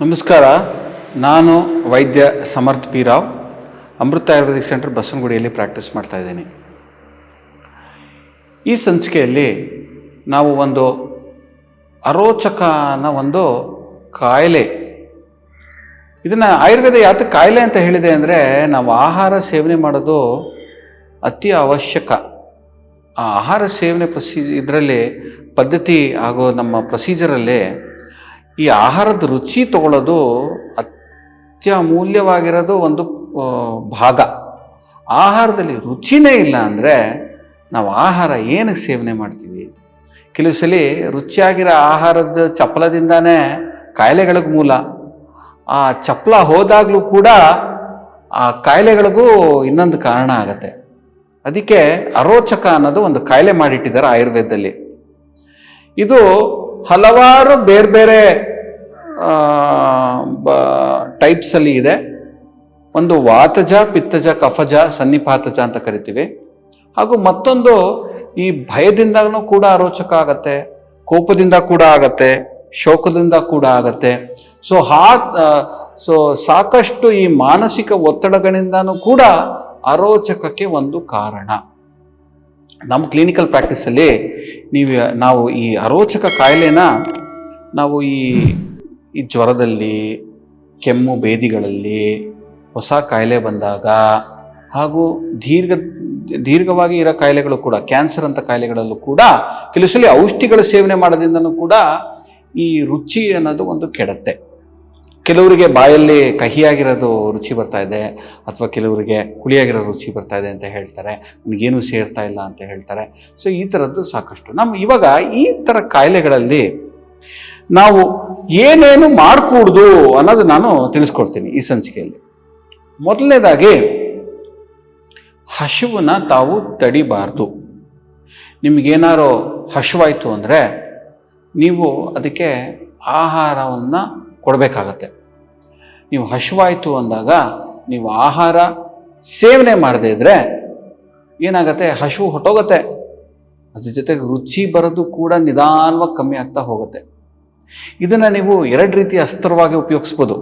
ನಮಸ್ಕಾರ. ನಾನು ವೈದ್ಯ Samarth P Rao, Amrutha ayurvedic centre ಬಸವನಗುಡಿಯಲ್ಲಿ practice ಮಾಡ್ತಾ ಇದ್ದೀನಿ. ಈ ಸಂಚಿಕೆಯಲ್ಲಿ ನಾವು ಒಂದು ಅರೋಚಕನ ಒಂದು ಕಾಯಿಲೆ. ಇದನ್ನು ಆಯುರ್ವೇದ ಯಾತ ಕಾಯಿಲೆ ಅಂತ ಹೇಳಿದೆ ಅಂದರೆ ನಾವು ಆಹಾರ ಸೇವನೆ ಮಾಡೋದು ಅತಿ ಅವಶ್ಯಕ. ಆ ಆಹಾರ ಸೇವನೆ ಪ್ರಸಿ, ಇದರಲ್ಲಿ ಪದ್ಧತಿ ಹಾಗೂ ನಮ್ಮ ಪ್ರೊಸೀಜರಲ್ಲಿ ಈ ಆಹಾರದ ರುಚಿ ತಗೊಳ್ಳೋದು ಅತ್ಯಮೂಲ್ಯವಾಗಿರೋದು ಒಂದು ಭಾಗ. ಆಹಾರದಲ್ಲಿ ರುಚಿನೇ ಇಲ್ಲ ಅಂದರೆ ನಾವು ಆಹಾರ ಏನಕ್ಕೆ ಸೇವನೆ ಮಾಡ್ತೀವಿ? ಕೆಲವು ಸಲ ರುಚಿಯಾಗಿರೋ ಆಹಾರದ ಚಪ್ಪಲದಿಂದನೇ ಕಾಯಿಲೆಗಳಿಗೆ ಮೂಲ. ಆ ಚಪ್ಪಲ ಹೋದಾಗಲೂ ಕೂಡ ಆ ಕಾಯಿಲೆಗಳಿಗೂ ಇನ್ನೊಂದು ಕಾರಣ ಆಗತ್ತೆ. ಅದಕ್ಕೆ ಅರೋಚಕ ಅನ್ನೋದು ಒಂದು ಕಾಯಿಲೆ ಮಾಡಿಟ್ಟಿದ್ದಾರೆ ಆಯುರ್ವೇದದಲ್ಲಿ. ಇದು ಹಲವಾರು ಬೇರೆ ಬೇರೆ ಟೈಪ್ಸಲ್ಲಿ ಇದೆ. ಒಂದು ವಾತಜ, ಪಿತ್ತಜ, ಕಫಜ, ಸನ್ನಿಪಾತಜ ಅಂತ ಕರಿತೀವಿ. ಹಾಗೂ ಮತ್ತೊಂದು ಈ ಭಯದಿಂದನೂ ಕೂಡ ಅರೋಚಕ ಆಗತ್ತೆ, ಕೋಪದಿಂದ ಕೂಡ ಆಗತ್ತೆ, ಶೋಕದಿಂದ ಕೂಡ ಆಗತ್ತೆ. ಸೊ ಹಾ ಸೊ ಸಾಕಷ್ಟು ಈ ಮಾನಸಿಕ ಒತ್ತಡಗಳಿಂದನೂ ಕೂಡ ಅರೋಚಕಕ್ಕೆ ಒಂದು ಕಾರಣ. ನಮ್ಮ ಕ್ಲಿನಿಕಲ್ ಪ್ರಾಕ್ಟೀಸಲ್ಲಿ ನೀವು, ನಾವು ಈ ಅರೋಚಕ ಕಾಯಿಲೆನ ನಾವು ಈ ಈ ಜ್ವರದಲ್ಲಿ, ಕೆಮ್ಮು ಬೇದಿಗಳಲ್ಲಿ ಹೊಸ ಕಾಯಿಲೆ ಬಂದಾಗ ಹಾಗೂ ದೀರ್ಘ, ದೀರ್ಘವಾಗಿ ಇರೋ ಕಾಯಿಲೆಗಳು ಕೂಡ ಕ್ಯಾನ್ಸರ್ ಅಂತ ಕಾಯಿಲೆಗಳಲ್ಲೂ ಕೂಡ ಕೆಲವು ಸಲ ಔಷಧಿಗಳ ಸೇವನೆ ಮಾಡೋದ್ರಿಂದನೂ ಕೂಡ ಈ ರುಚಿ ಅನ್ನೋದು ಒಂದು ಕೆಡತ್ತೆ. ಕೆಲವರಿಗೆ ಬಾಯಲ್ಲಿ ಕಹಿಯಾಗಿರೋದು ರುಚಿ ಬರ್ತಾ ಇದೆ ಅಥವಾ ಕೆಲವರಿಗೆ ಹುಳಿಯಾಗಿರೋ ರುಚಿ ಬರ್ತಾ ಇದೆ ಅಂತ ಹೇಳ್ತಾರೆ. ನನಗೇನು ಸೇರ್ತಾ ಇಲ್ಲ ಅಂತ ಹೇಳ್ತಾರೆ. ಸೊ ಈ ಥರದ್ದು ಸಾಕಷ್ಟು. ನಮ್ಮ ಇವಾಗ ಈ ಥರ ಕಾಯಿಲೆಗಳಲ್ಲಿ ನಾವು ಏನೇನು ಮಾಡಕೂಡ್ದು ಅನ್ನೋದು ನಾನು ತಿಳಿಸ್ಕೊಡ್ತೀನಿ ಈ ಸಂಚಿಕೆಯಲ್ಲಿ. ಮೊದಲನೇದಾಗಿ ಹಸುವನ್ನ ತಾವು ತಡಿಬಾರ್ದು. ನಿಮಗೇನಾರು ಹಸುವಾಯಿತು ಅಂದರೆ ನೀವು ಅದಕ್ಕೆ ಆಹಾರವನ್ನು ಕೊಡಬೇಕಾಗತ್ತೆ. ನೀವು ಹಶುವಾಯಿತು ಅಂದಾಗ ನೀವು ಆಹಾರ ಸೇವನೆ ಮಾಡದೇ ಇದ್ದರೆ ಏನಾಗತ್ತೆ? ಹಶು ಹೊಟ್ಟೋಗತ್ತೆ ಅದ್ರ ಜೊತೆಗೆ ರುಚಿ ಬರೋದು ಕೂಡ ನಿಧಾನವಾಗಿ ಕಮ್ಮಿ ಆಗ್ತಾ ಹೋಗುತ್ತೆ. ಇದನ್ನು ನೀವು ಎರಡು ರೀತಿ ಅಸ್ತ್ರವಾಗಿ ಉಪಯೋಗಿಸ್ಬೋದು.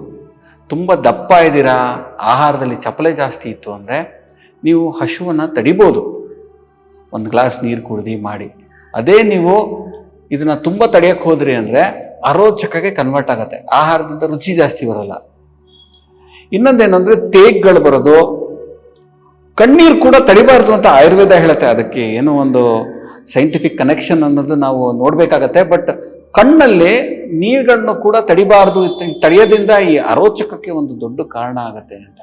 ತುಂಬ ದಪ್ಪ ಇದ್ದೀರಾ? ಆಹಾರದಲ್ಲಿ ಚಪಲೆ ಜಾಸ್ತಿ ಇತ್ತು ಅಂದರೆ ನೀವು ಹಶುವನ್ನು ತಡಿಬೋದು. ಒಂದು ಗ್ಲಾಸ್ ನೀರು ಕುಡ್ದು ಮಾಡಿ. ಅದೇ ನೀವು ಇದನ್ನು ತುಂಬ ತಡೆಯೋಕ್ಕೆ ಹೋದ್ರಿ ಅಂದರೆ ಅರೋಚಕಕ್ಕೆ ಕನ್ವರ್ಟ್ ಆಗುತ್ತೆ. ಆಹಾರದಿಂದ ರುಚಿ ಜಾಸ್ತಿ ಬರಲ್ಲ. ಇನ್ನೊಂದೇನು ಅಂದರೆ ತೇಗ್ಗಳು ಬರೋದು. ಕಣ್ಣೀರು ಕೂಡ ತಡಿಬಾರ್ದು ಅಂತ ಆಯುರ್ವೇದ ಹೇಳುತ್ತೆ. ಅದಕ್ಕೆ ಏನೋ ಒಂದು ಸೈಂಟಿಫಿಕ್ ಕನೆಕ್ಷನ್ ಅನ್ನೋದು ನಾವು ನೋಡಬೇಕಾಗತ್ತೆ. ಬಟ್ ಕಣ್ಣಲ್ಲಿ ನೀರುಗಳನ್ನು ಕೂಡ ತಡಿಬಾರ್ದು ತಡೆಯೋದ್ರಿಂದ ಈ ಅರೋಚಕಕ್ಕೆ ಒಂದು ದೊಡ್ಡ ಕಾರಣ ಆಗತ್ತೆ ಅಂತ.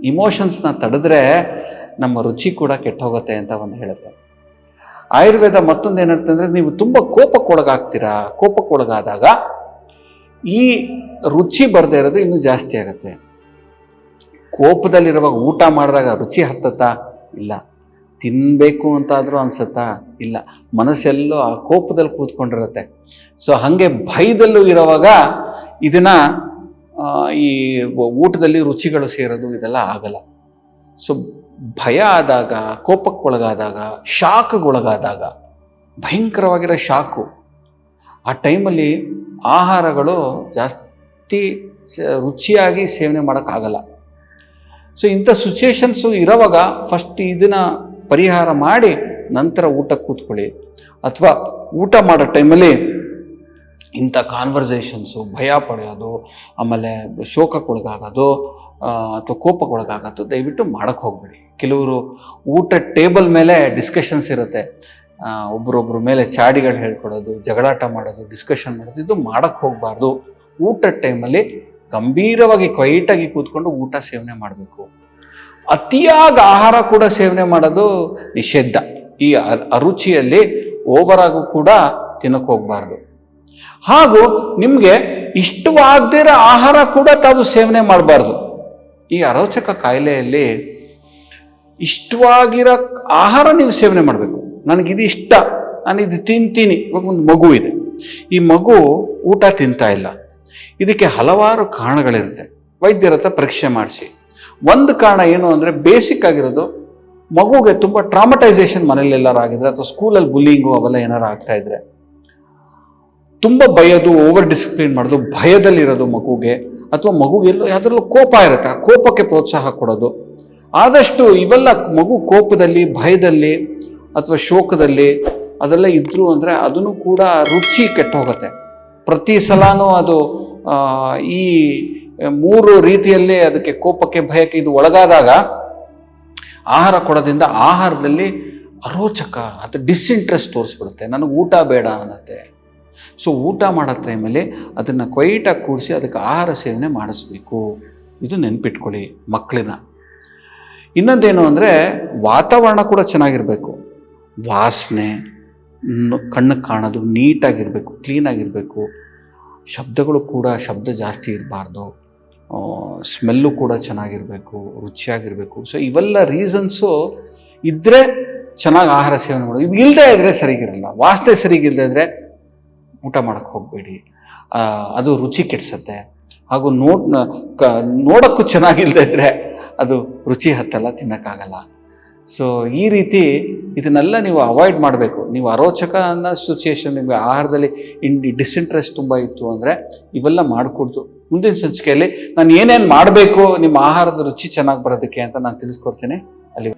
ಇಮೋಷನ್ಸ್ನ ತಡೆದ್ರೆ ನಮ್ಮ ರುಚಿ ಕೂಡ ಕೆಟ್ಟೋಗುತ್ತೆ ಅಂತ ಒಂದು ಹೇಳುತ್ತೆ. ಆಯುರ್ವೇದ ಮತ್ತೊಂದು ಏನಂತಂದ್ರೆ ನೀವು ತುಂಬ ಕೋಪಕ್ಕೊಳಗಾಗ್ತೀರಾ? ಕೋಪಕ್ಕೊಳಗಾದಾಗ ಈ ರುಚಿ ಬರದೇ ಇರೋದು ಇನ್ನೂ ಜಾಸ್ತಿ ಆಗುತ್ತೆ. ಕೋಪದಲ್ಲಿರುವಾಗ ಊಟ ಮಾಡಿದಾಗ ರುಚಿ ಹತ್ತತ್ತಾ? ಇಲ್ಲ. ತಿನ್ನಬೇಕು ಅಂತಾದರೂ ಅನ್ಸತ್ತಾ? ಇಲ್ಲ. ಮನಸ್ಸೆಲ್ಲೋ ಆ ಕೋಪದಲ್ಲಿ ಕೂತ್ಕೊಂಡಿರುತ್ತೆ. ಸೊ ಹಾಗೆ ಭಯದಲ್ಲೂ ಇರುವಾಗ ಇದನ್ನ ಈ ಊಟದಲ್ಲಿ ರುಚಿಗಳು ಸೇರೋದು ಇದೆಲ್ಲ ಆಗಲ್ಲ. ಸೊ ಭಯ ಆದಾಗ, ಕೋಪಕ್ಕೊಳಗಾದಾಗ, ಶಾಕ್ಗೊಳಗಾದಾಗ, ಭಯಂಕರವಾಗಿರೋ ಶಾಕು ಆ ಟೈಮಲ್ಲಿ ಆಹಾರಗಳು ಜಾಸ್ತಿ ರುಚಿಯಾಗಿ ಸೇವನೆ ಮಾಡೋಕ್ಕಾಗಲ್ಲ. ಸೊ ಇಂಥ ಸಿಚುಯೇಷನ್ಸು ಇರೋವಾಗ ಫಸ್ಟ್ ಇದನ್ನು ಪರಿಹಾರ ಮಾಡಿ ನಂತರ ಊಟಕ್ಕೆ ಕೂತ್ಕೊಳ್ಳಿ. ಅಥವಾ ಊಟ ಮಾಡೋ ಟೈಮಲ್ಲಿ ಇಂಥ ಕಾನ್ವರ್ಸೇಷನ್ಸು ಭಯ ಪಡೆಯೋದು, ಆಮೇಲೆ ಶೋಕಕ್ಕೊಳಗಾಗೋದು ಅಥವಾ ಕೋಪಕ್ಕೊಳಗಾಗೋದು ದಯವಿಟ್ಟು ಮಾಡೋಕ್ಕೆ ಹೋಗ್ಬೇಡಿ. ಕೆಲವರು ಊಟ ಟೇಬಲ್ ಮೇಲೆ ಡಿಸ್ಕಷನ್ಸ್ ಇರುತ್ತೆ. ಒಬ್ರೊಬ್ರ ಮೇಲೆ ಚಾಡಿಗಳು ಹೇಳ್ಕೊಡೋದು, ಜಗಳಾಟ ಮಾಡೋದು ಡಿಸ್ಕಷನ್ ಮಾಡೋದು, ಇದು ಮಾಡೋಕ್ಕೆ ಹೋಗಬಾರ್ದು. ಊಟದ ಟೈಮಲ್ಲಿ ಗಂಭೀರವಾಗಿ ಕ್ವೈಟಾಗಿ ಕೂತ್ಕೊಂಡು ಊಟ ಸೇವನೆ ಮಾಡಬೇಕು. ಅತಿಯಾಗಿ ಆಹಾರ ಕೂಡ ಸೇವನೆ ಮಾಡೋದು ನಿಷೇಧ ಈ ಅರುಚಿಯಲ್ಲಿ ಓವರ್ ಆಗು ಕೂಡ ತಿನ್ನಕ್ಕೆ ಹೋಗಬಾರ್ದು. ಹಾಗೂ ನಿಮಗೆ ಇಷ್ಟವಾಗದಿರೋ ಆಹಾರ ಕೂಡ ತಾವು ಸೇವನೆ ಮಾಡಬಾರ್ದು. ಈ ಅರೋಚಕ ಕಾಯಿಲೆಯಲ್ಲಿ ಇಷ್ಟವಾಗಿರೋ ಆಹಾರ ನೀವು ಸೇವನೆ ಮಾಡಬೇಕು. ನನಗಿದು ಇಷ್ಟ ನಾನು ಇದು ತಿಂತೀನಿ ಇವಾಗ ಒಂದು ಮಗು ಇದೆ. ಈ ಮಗು ಊಟ ತಿಂತಾ ಇಲ್ಲ. ಇದಕ್ಕೆ ಹಲವಾರು ಕಾರಣಗಳಿರುತ್ತೆ. ವೈದ್ಯರ ಹತ್ರ ಪರೀಕ್ಷೆ ಮಾಡಿಸಿ. ಒಂದು ಕಾರಣ ಏನು ಅಂದರೆ ಬೇಸಿಕ್ ಆಗಿರೋದು ಮಗುಗೆ ತುಂಬ ಟ್ರಾಮಟೈಸೇಷನ್ ಮನೇಲಿ ಎಲ್ಲರೂ ಆಗಿದ್ರೆ ಅಥವಾ ಸ್ಕೂಲಲ್ಲಿ ಬುಲ್ಲಿಂಗು ಅವೆಲ್ಲ ಏನಾರು ಆಗ್ತಾ ಇದ್ರೆ ತುಂಬ ಭಯದು ಓವರ್ ಡಿಸಿಪ್ಲಿನ್ ಮಾಡೋದು, ಭಯದಲ್ಲಿರೋದು ಮಗುಗೆ ಅಥವಾ ಮಗುಗೆ ಎಲ್ಲೋ ಯಾವ್ದ್ರಲ್ಲೂ ಕೋಪ ಇರುತ್ತೆ. ಆ ಕೋಪಕ್ಕೆ ಪ್ರೋತ್ಸಾಹ ಕೊಡೋದು. ಆದಷ್ಟು ಇವೆಲ್ಲ ಮಗು ಕೋಪದಲ್ಲಿ, ಭಯದಲ್ಲಿ ಅಥವಾ ಶೋಕದಲ್ಲಿ ಅದೆಲ್ಲ ಇದ್ರು ಅಂದರೆ ಅದನ್ನು ಕೂಡ ರುಚಿ ಕೆಟ್ಟೋಗುತ್ತೆ. ಪ್ರತಿ ಸಲನೂ ಅದು ಈ ಮೂರು ರೀತಿಯಲ್ಲಿ ಅದಕ್ಕೆ ಕೋಪಕ್ಕೆ ಭಯಕ್ಕೆ ಇದು ಒಳಗಾದಾಗ ಆಹಾರ ಕೊಡೋದ್ರಿಂದ ಆಹಾರದಲ್ಲಿ ಅರೋಚಕ ಅಥವಾ ಡಿಸ್ಇಂಟ್ರೆಸ್ಟ್ ತೋರಿಸ್ಬಿಡುತ್ತೆ. ನನಗೆ ಊಟ ಬೇಡ ಅನ್ನತ್ತೆ. ಸೊ ಊಟ ಮಾಡೋ ಟೈಮಲ್ಲಿ ಅದನ್ನು ಕ್ವೈಟಾಗಿ ಕೂಡಿಸಿ ಅದಕ್ಕೆ ಆಹಾರ ಸೇವನೆ ಮಾಡಿಸ್ಬೇಕು. ಇದು ನೆನ್ಪಿಟ್ಕೊಳ್ಳಿ ಮಕ್ಕಳನ್ನ ಇನ್ನೊಂದೇನು ಅಂದರೆ ವಾತಾವರಣ ಕೂಡ ಚೆನ್ನಾಗಿರಬೇಕು. ವಾಸನೆ ಕಣ್ಣು ಕಾಣೋದು, ನೀಟಾಗಿರಬೇಕು, ಕ್ಲೀನಾಗಿರಬೇಕು. ಶಬ್ದಗಳು ಕೂಡ ಶಬ್ದ ಜಾಸ್ತಿ ಇರಬಾರ್ದು. ಸ್ಮೆಲ್ಲು ಕೂಡ ಚೆನ್ನಾಗಿರಬೇಕು, ರುಚಿಯಾಗಿರಬೇಕು. ಸೊ ಇವೆಲ್ಲ ರೀಸನ್ಸು ಇದ್ದರೆ ಚೆನ್ನಾಗಿ ಆಹಾರ ಸೇವನೆ ಮಾಡೋದು ಇದು ಇಲ್ಲದೆ ಇದ್ದರೆ ಸರಿಗಿರಲ್ಲ. ವಾಸನೆ ಸರಿಗಿಲ್ಲದೆ ಇದ್ದರೆ ಊಟ ಮಾಡೋಕ್ಕೆ ಹೋಗಬೇಡಿ. ಅದು ರುಚಿ ಕೆಡಿಸತ್ತೆ. ಹಾಗೂ ನೋಡ್ ಕ, ನೋಡೋಕ್ಕೂ ಚೆನ್ನಾಗಿಲ್ಲದೆ ಇದ್ದರೆ ಅದು ರುಚಿ ಹತ್ತಲ್ಲ, ತಿನ್ನೋಕ್ಕಾಗಲ್ಲ. ಸೊ ಈ ರೀತಿ ಇದನ್ನೆಲ್ಲ ನೀವು ಅವಾಯ್ಡ್ ಮಾಡಬೇಕು. ನೀವು ಅರೋಚಕ ಅನ್ನೋ ಸಿಚುಯೇಷನ್ ನಿಮಗೆ ಆಹಾರದಲ್ಲಿ ಇನ್ ಡಿಸ್ಇಂಟ್ರೆಸ್ಟ್ ತುಂಬ ಇತ್ತು ಅಂದರೆ ಇವೆಲ್ಲ ಮಾಡಿಕೊಡ್ತು ಮುಂದಿನ ಸಂಚಿಕೆಯಲ್ಲಿ ನಾನು ಏನೇನು ಮಾಡಬೇಕು, ನಿಮ್ಮ ಆಹಾರದ ರುಚಿ ಚೆನ್ನಾಗಿ ಬರೋದಕ್ಕೆ ಅಂತ ನಾನು ತಿಳಿಸ್ಕೊಡ್ತೀನಿ. ಅಲ್ಲಿ